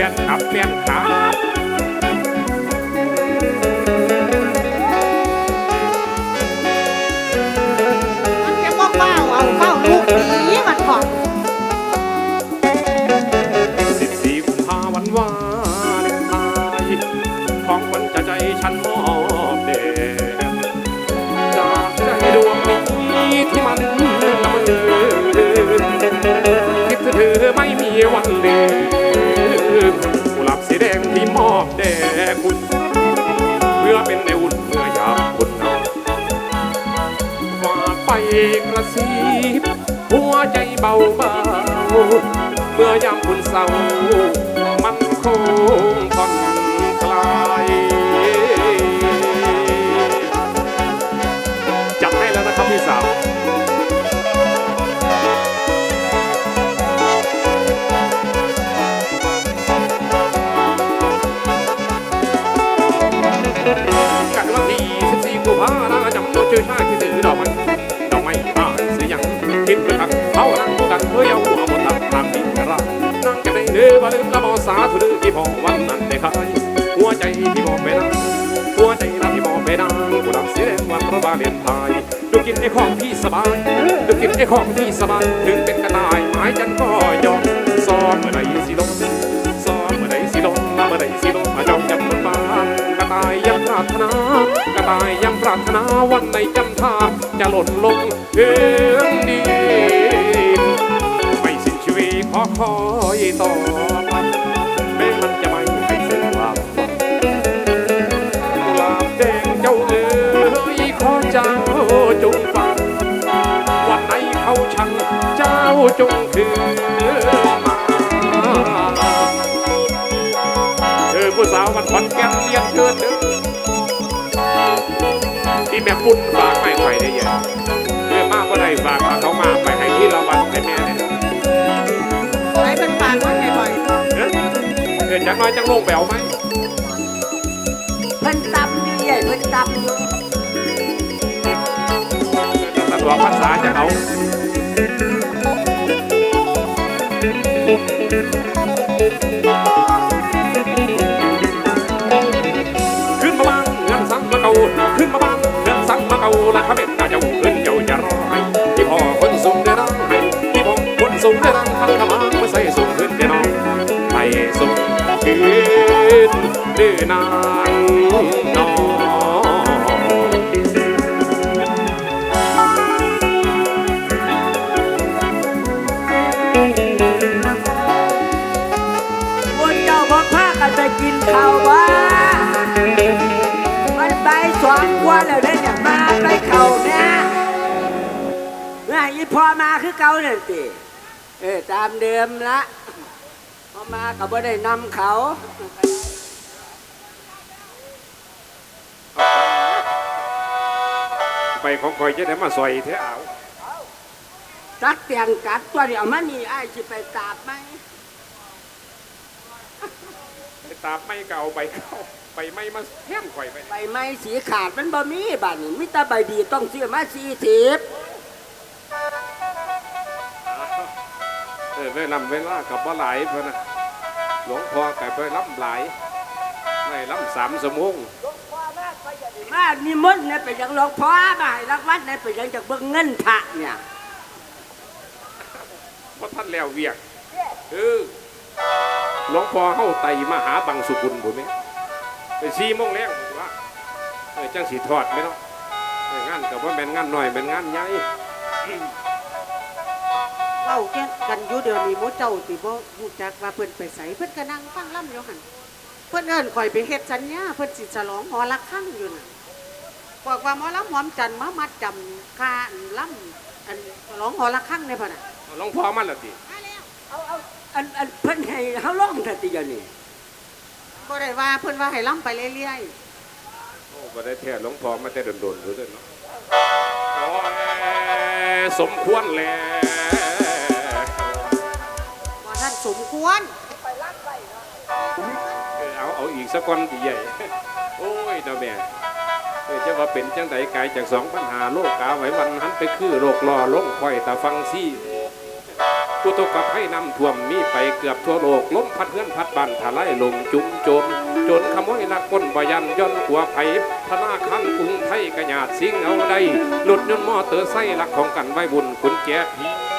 ลี่ยนขับเปลี่ยนขา กระซิบหัวใจเบาเบาเมื่อยามคุณเศร้ามันคงผ่อนคลายจัดให้แล้วนะครับพี่สาวกันวันที่14กุมภาพันธ์จำตัวชื่อชาติที่ถือดอกม้ด ยังคิดไปทักเขานั่งคู่กันเฮ้ยเอาหัวหมดตักทางนี้กระไรนั่งจะได้เนื้อมาลืมละบอสาธุดื้อที่พอวันนั้นได้ขายหัวใจที่บอกไปนั่งหัวใจเราที่บอกไปนั่งกูรับเสียงวันพระบาเลียนไทยดูกินไอ้ของที่สบายดูกินไอ้ของที่สบายถึงเป็นกระต่ายหมายจันก็ยอมซ้อมเมื่อใดสิลงซ้อมเมื่อใดสิลงเมื่อใดสิลงมาจองจำบนฟ้ากระต่ายยังปรารถนา กระต่ายยังปรารถนาวันในจำทาจะหล่นลงเอื้องดินไม่สิ้นชีวิตขอคอยต่อไปแม้มันจะไม่ให้เส้นความกุหลาบแดงเจ้าเอ๋ยขอเจ้าจงฟังวันไหนเขาชังเจ้าจงคืนมาเออผู้สาวมันขอนแก่นเลียงเกินเด้อ แม่ปุ้นฝากไม่ไหวได้ยังเออมากก็ได้ฝากมาเขามาไปให้ที่เราบันให้แม่เนี่ยไอ้เป็นปากมันบ่อยเออเออจังน้อยจังลงไปเอาไหมเพิ่นตำอยู่ใหญ่เพิ่นตำอยู่เออสะดวกภาษาจะเอาขึ้น นางน้องพวกเจ้าบ่พากันไปกินข้าวว่า มันไปสองกว่าแล้วได้เนี่ยมาไปเขาเนี่ยเมื่ออีพอมาคือเก่านั่นติเออตามเดิมละพอมาก็บ่ได้นำเขา ไปของคอยจะได้มาซอยเท้เอาตัดเตียงกัดตัวนี้เอามานี่อ้ายสิไปตาบไหมไปตามไม่เก่าไปเข้าไปไม่มาแท่มข่อยไปใบไม้สีขาดมันบ่มีบัดนี้มีแต่ใบดีต้องซื้อมาสี่สิบเออเวลาเวลากับว่าหลายเพื่อนนะหลวงพ่อแต่ไปรับหลายไม่รับสามสมง มานิมนต์เนี่ยไปยังหลวงพ่อมาให้รักวัดเนี่ยไปยังจากเบิ่งเงินพระเนี่ยว่าท่านแล้วเวียกเออหลวงพ่อเข้าไตมาหาบังสุกุลผมไหมไปสี่โมงแรงผมว่าเออจังสีทอดไหมเนาะเอองานกับว่าเป็นงานหน่อยเป็นงานใหญ่ๆเล่าแค่กันอยู่เดี๋ยวนี้โมเจ้าติบ่ฮู้จักว่าเพิ่นไปไสเพิ่นก็นั่งฟังล่ำอยู่หั่น เพิ่นเอิ้นข่อยไปเฮ็ดสัญญาเพิ่นสิฉลองหอละครั้งอยู่น่ะบอกว่าหมอลำหอมจันทร์มามัดจำค่าอันล่ำอันฉลองหอละครั้งในพ่นน่ะหลวงพ่อมันละติเอาเอาอันอันเพิ่นให้เฮาร้องทันทีเดียวนี่บ่ได้ว่าเพิ่นว่าให้ล่ำไปเรื่อยโอ้บ่ได้แท้หลวงพ่อมาแต่โดนๆรู้ด้วยเนาะโอ้ยสมควรแล้ว ๆบ่ท่านสมควรเออ เอาอีกสักก้อนใหญ่ โอ้ยเนาแม่เออจะว่าเป็นจังไดกายจากสองปัญหาโลกกาไหววันหันไปคือโรครอลงไข่ตาฟังซี่อุทกภัยน้นำท่วมมีไปเกือบทั่วโลกล้มพัดเพื่อนพัดบันทลายลมจุ่มโจมจนขโมยลักก้นบยันย่อนหัวไผ่ธนาคารกรุงไทยกระยาดสิงเอาได้หลุดยนต์มอเตอร์ไซค์ลักของกันไว้บุญคุณแจพี่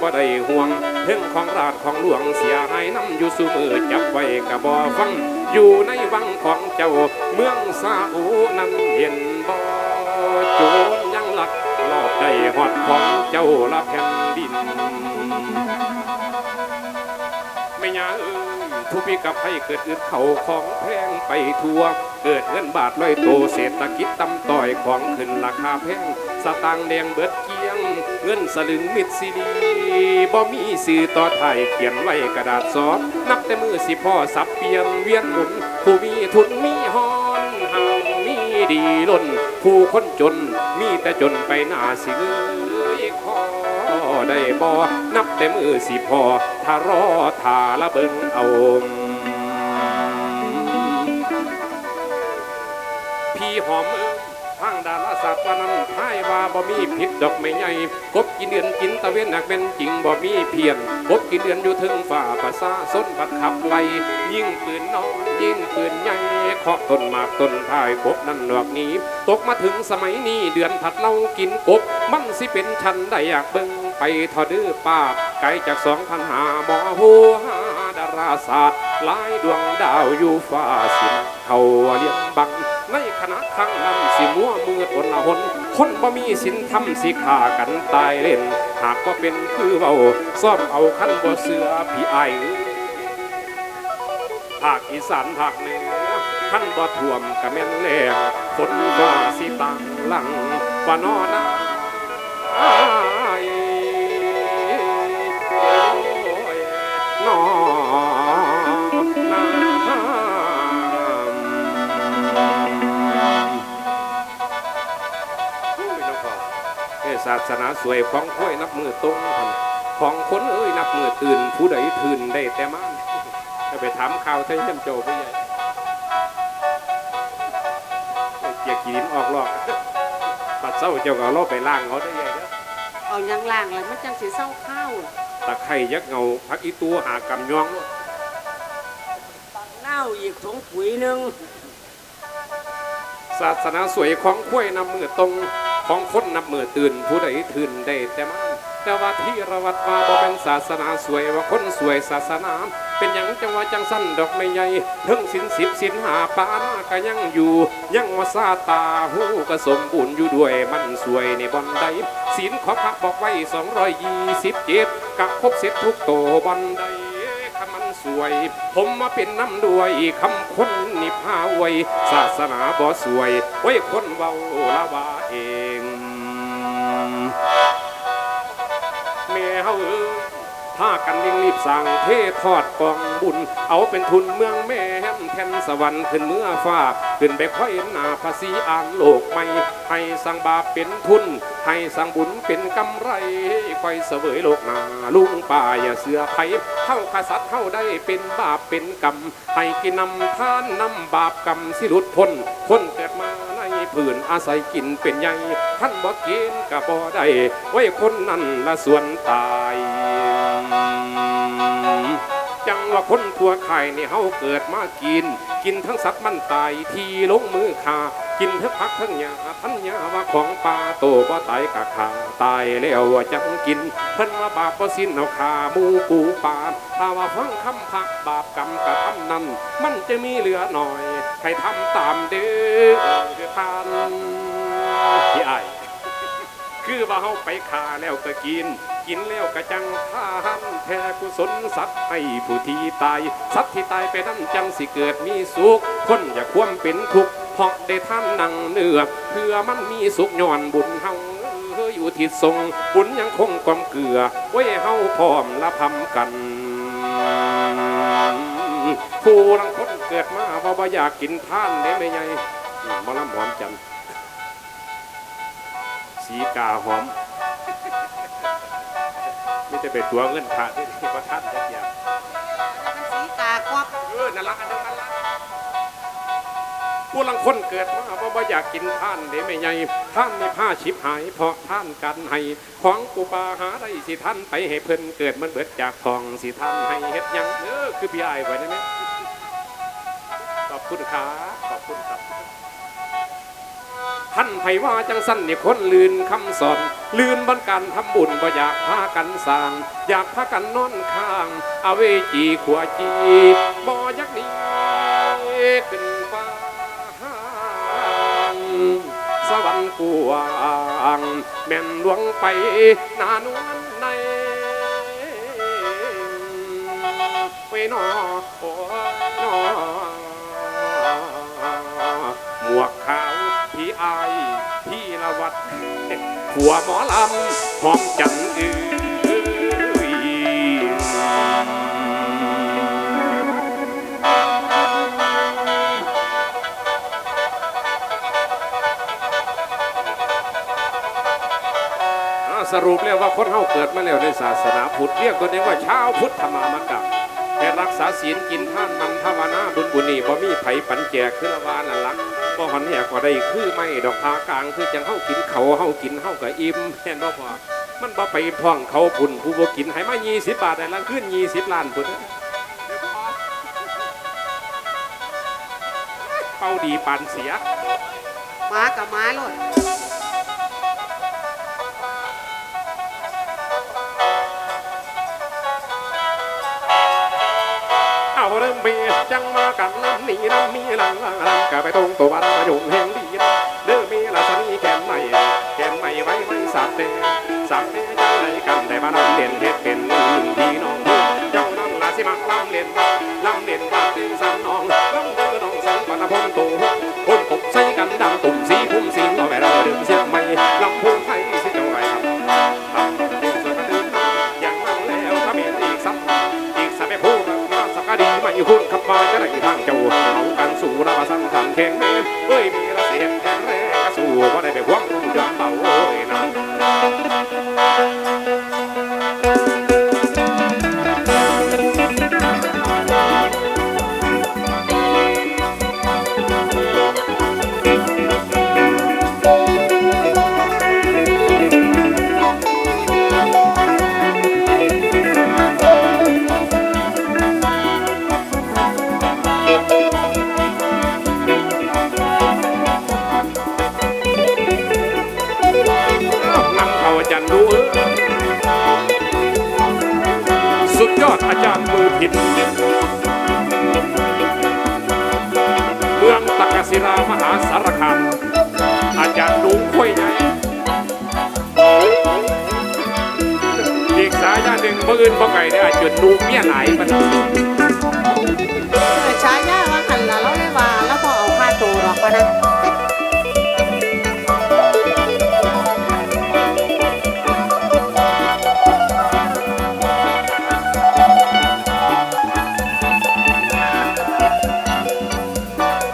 บ่ได้ห่วงเพ่งของราชของหลวงเสียหายน้ำอยู่สูมือจับไว้กะบ่ฟัง อยู่ในวังของเจ้าเมืองซาอูนั้นเห็นบ่โจรยังหลักรอบได้หอดของเจ้าละแผ่นดินไม่ยาเอ้ยทุกปีกับให้เกิดอึดเข่าของแพงไปทั่ว เกิดเงินบาทลอยโตเศรษฐกิจต่ำต่อยของขึ้นราคาแพงสตางค์แดงเบิดกี เงินสลึงมิดซีดีบ่มีสื่อต่อไทยเขียนไว้กระดาษซอสนับแต่มือสิพ่อสับเปลี่ยนเวียนหมุนผู้มีทุนมีฮอนหางมีดีล้นผู้คนจนมีแต่จนไปหน้าสิเอ้ยขอได้บ่นับแต่มือสิพอถ้ารอถ้าละเบิงเอาพี่หอม สตร์ว่านั้นท้ายว่าบ่มีผิดดอกไม่ใหญ่กบกินเดือนกินตะเวนหนักเป็นจริงบ่มีเพียนกบกินเดือนอยู่ถึงฝ่าภาษาส้นบัดขับไล่ยิ่งปืนน้อยยิ่งปืนใหญ่เคาะต้นมากต้นท้ายกบนั่นดอกนี้ ตกมาถึงสมัยนี้เดือนถัดเล่ากินกบ มันสิเป็นชันได้อยากเบิ่งไปทอดื้อป้าไกลจากสองพันหาบ่หัวดาราศาสตร์ หลายดวงดาวอยู่ฟ้าสินเขาเลี้ยงบัง ในคณะข้างนั้นสิมัวมืออนละหนคนบ่มีสินทำสิฆ่ากันตายเล่น หากว่าเป็นคือเบาซ่อมเอาขั้นบ่เสือพี่ไอายเอ้ยภาคอีสานภาคเหนือขั้นบ่ท่วมกะแม่นแรงฝนฟ้าสิตังหลังว่านอนะ ศาสนาสวยของข้อยนับมือตรงกันของคนเอ้ยนับมือตื่น ผู้ใดตื่นได้แต่มานจะไปถามข่าวไทยเช่นโจไปใหญ่เอ้ยเกียร์ขีนออกหลอกปัดเศร้าเจ้าก็เอาเราไปล่างเขาได้ใหญ่เด้อเอาหยังล่างเลยมันจังสิเศร้าข้าวตะไคร่ยักเงาพักอีตัวหากำยองเน่าอีกถุงปุ๋ยหนึ่งศาสนาสวยของข้วยนำมือตรง ของคนนับมือตื่นผู้ใดตื่นได้แต่มันแต่ว่าที่ระวัดมาบ่เป็นศาสนาสวยว่าคนสวยศาสนา เป็นหยังจังว่าจังสั้นดอกไม่ใหญ่เทิงสินสิบสินหาปานาก็ยังอยู่ ยังว่าซาตาหูก็สมบูรณ์อยู่ด้วยมันสวยในบอนใดศีลขอพระบอกไว้สองร้อยยี่สิบเจ็ดกับครบเสร็จทุกโตบอนใดมันสวย ผมมาเป็นน้ำด้วยคำคนนิพาไวศาสนาบ่สวยไว้คนเวาละวาเอ เฮาเอ้ยพากันเร่งรีบสั่งเททอดกองบุญ เอาเป็นทุนเมืองแม่แฮมแทนสวรรค์ขึ้นเมื่อฟ้า ขึ้นไปค่อยหน้าภาษีอ่านโลกใหม่ ให้สั่งบาปเป็นทุน ให้สั่งบุญเป็นกำไรค่อยเสวยโลกหนาลุงป่าอย่าเสือไผเท่ากษัตริย์เท่าได้เป็นบาปเป็นกรรม ให้กินนำทานนำบาปกรรมสิหลุดพ้นคนเกิดมา ในผืนอาศัยกินเป็นใหญ่ท่านบ่กินกะบ่ได้ไว้คนนั้นละส่วนตายจังว่าคนทั่วไข่นี่เฮาเกิดมากิน กินทั้งสัตว์มันตายที่ลงมือขา กินทั้งผักทั้งหญ้าทันยาว่าของป่าโตบ่ตายกะขาตายแล้วว่าจังกินเพิ่นว่าบาปบ่สิ้นเอาขาหมูปูปลาถ้าว่าฟังคำพักบาปกรรมกะทำนั้น มันจะมีเหลือหน่อยให้ทำตามเด้อทานพี่อ้คือว่าเฮาไปขาแล้วก็กิน กินแล้วก็จังทานแผ่กุศลสัตว์ให้ผู้ที่ตาย สัตว์ที่ตายไปนั้นจังสิเกิดมีสุขคนอย่าควมเป็นทุกข์ เพราะได้ท่านนังเนื้อเพื่อมันมีสุขย้อนบุญเฮาเฮ้ยอยู่ที่ทรงบุญยังคงความเกลือไว้เฮาพร้อมละพำกันผู้ลังคนเกิดมาเพราะว่าอยากกินท่านได้ไม่ไงมะลำหอมจันทร์สีกาหอมไม่จะไปตัวเงินพระที่ที่พระท่านจะเดียวมันสีกากวับเออนั่นละอันเดียวกันละ ผู้ลังคนเกิดมาบ่บ่อยากกินท่านเด้ไม่ใหญ่ท่านมีผ้าชิบหาย เพราะท่านกันให้ของกูปาหาได้สิท่านไปให้เพิ่นเกิดมันเบิดจากทองสิท่านให้เฮ็ดยังเออคือพี่ไอายไว้ได้ไหมขอบคุณครับขอบคุณครับท่านไผว่าจังสั้นนี่คนลืนคำสอน ลืนบันการทำบุญบ่อยากพากันสร้าง อยากพากันนอนข้าง อเวจีขวาจีบ่อยักนี้ กวางแม่นหลวงไปนานวนในไปนอโอนอหมวกขาวพี่อายพี่ละวัดหัวหมอลำหอมจันอื่น สรุปแล้วว่าคนเฮาเกิดมาแล้วในศาสนาพุทธเรียกตัวเองว่าชาวพุทธมามกะแต่รักษาศีลกินท่านมันภาวนาบุญบุญีบ่มีไผปันแจกคือละวานั่นลักบ่หันแหกก็ได้คือไม่ดอกพากลางคือจังเฮากินเขาเฮากินเฮาก็อิ่มแม่นบ่พอมันบ่ไปพ่องเขาพุ่นผู้บ่กินให้มา20บาทได้ละขึ้น20ล้านพุ่นเป้าดีปานเสียมากับมาโลด เอาเริ่มเบียจังมากันลำนี้ลำมีลังลังลังกะไปตรงตัวบ้านมาอยู่เฮาหนึ่งมื่นบ่ไก่ได้อาจารย์ลุงเมียหลายมันเออฉายาว่าหันละเราเลยว่าแล้วพอเอาค่าตัวหรอกวะนะ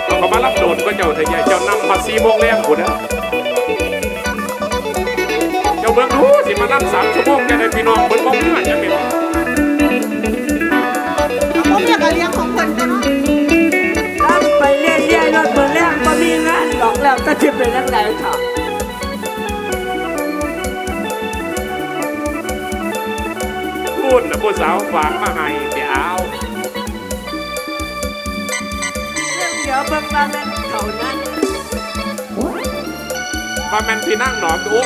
เราก็มารับโดนก็เจ้าเถอะยายเจ้านำมาสีโมงแรงกูนะ มานั่งสามชั่วโมงแกได้พี่น้องเบิ่งบ่เมื่อจะเป็นเอาพวกเรียกกับเลี้ยงของคนกันเนาะรับไปเรื่อยๆรถเมืองแรงบ่มีงานดอกแล้วก็จะเป็นนักไหนค่ะพูดนะผู้สาวฝากมาให้เดี๋ยวเอาเรื่องเดี๋ยวเบิ่งว่าแม่นเขานั้นว่ามันพี่นั่งหนอมดู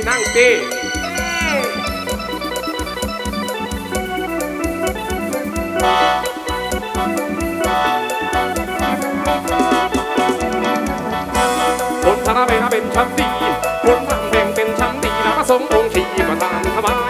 พี่นั่งเต้เอ้ยคนธนาเบงเป็นชั้นดีคนทำเพลงเป็นชั้นดีแล้วก็สมองค์ชีประทานถวาย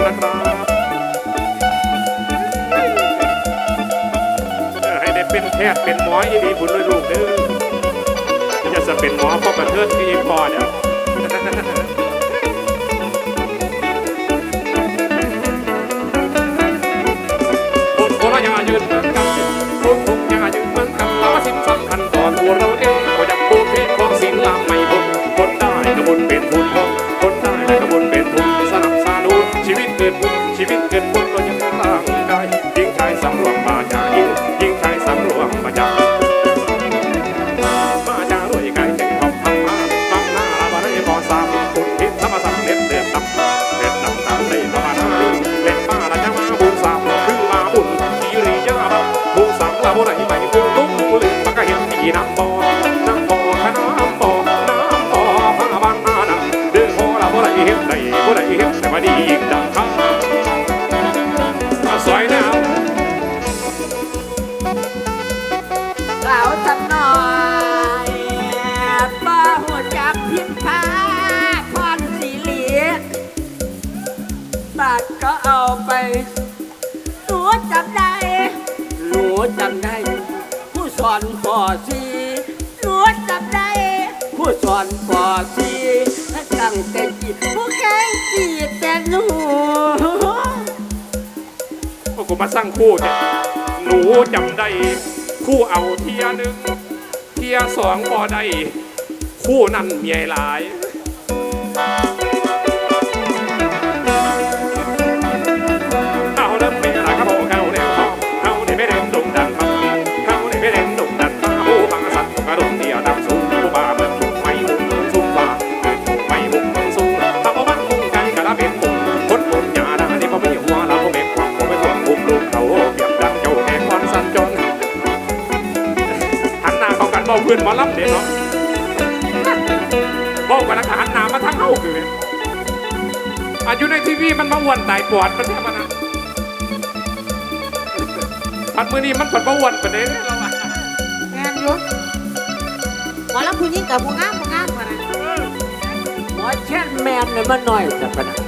ณนะครับให้ได้เป็นแพทย์เป็นหมออีดีบุญด้วยลูกเด้อจะจะเป็นหมอพ่อประเทศที่อีพอเนี่ยคนโคราชยืนกันคนคงยายืนมันกันล้อสิบสามพันตอตัวเราเองก็ยังโบเพศของศิลาไม่บุญคนได้กนุญเป็นทุน บาทก็เอาไป หนูจำได้ หนูจำได้ ผู้สอนปอสีหนูจำได้ ผู้สอนปอสีตั้งแต่กี่ผู้แข่งสีแต่หนู โอ้กูมาสร้างคู่เนี่ยหนูจำได้ คู่เอาเทียหนึ่งเทียสองพอได้ คู่นั้นเมีหลาย อยู่ในทีวีมันมาอ้วนตายปวดมันแทบนะปัดมือนี่มันปัดมาอ้วนปะเด้เราอะแงนยุทธหมอแล้วคุณยิ่งกับผู้งามผู้งามกว่านะหมอเช่แมนเนี่ยมันหน่อยแต่ปะนะ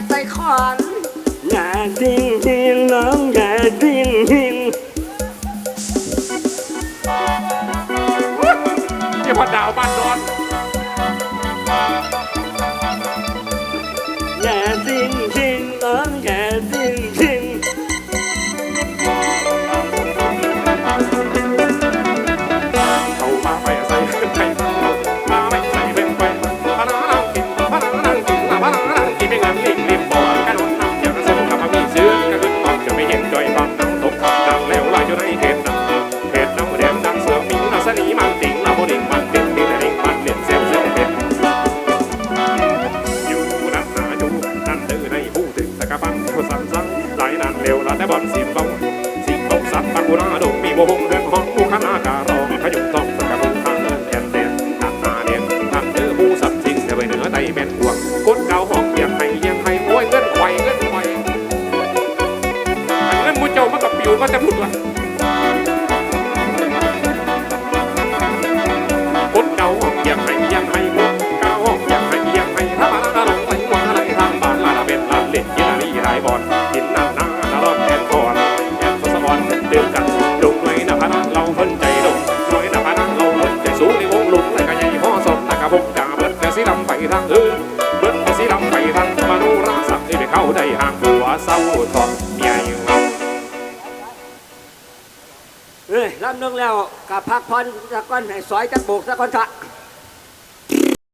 ดใส่คอน কথা ফুটবল พักผ่นสะกก้อนแห้สอยจักโบกสะกก้อนเถะ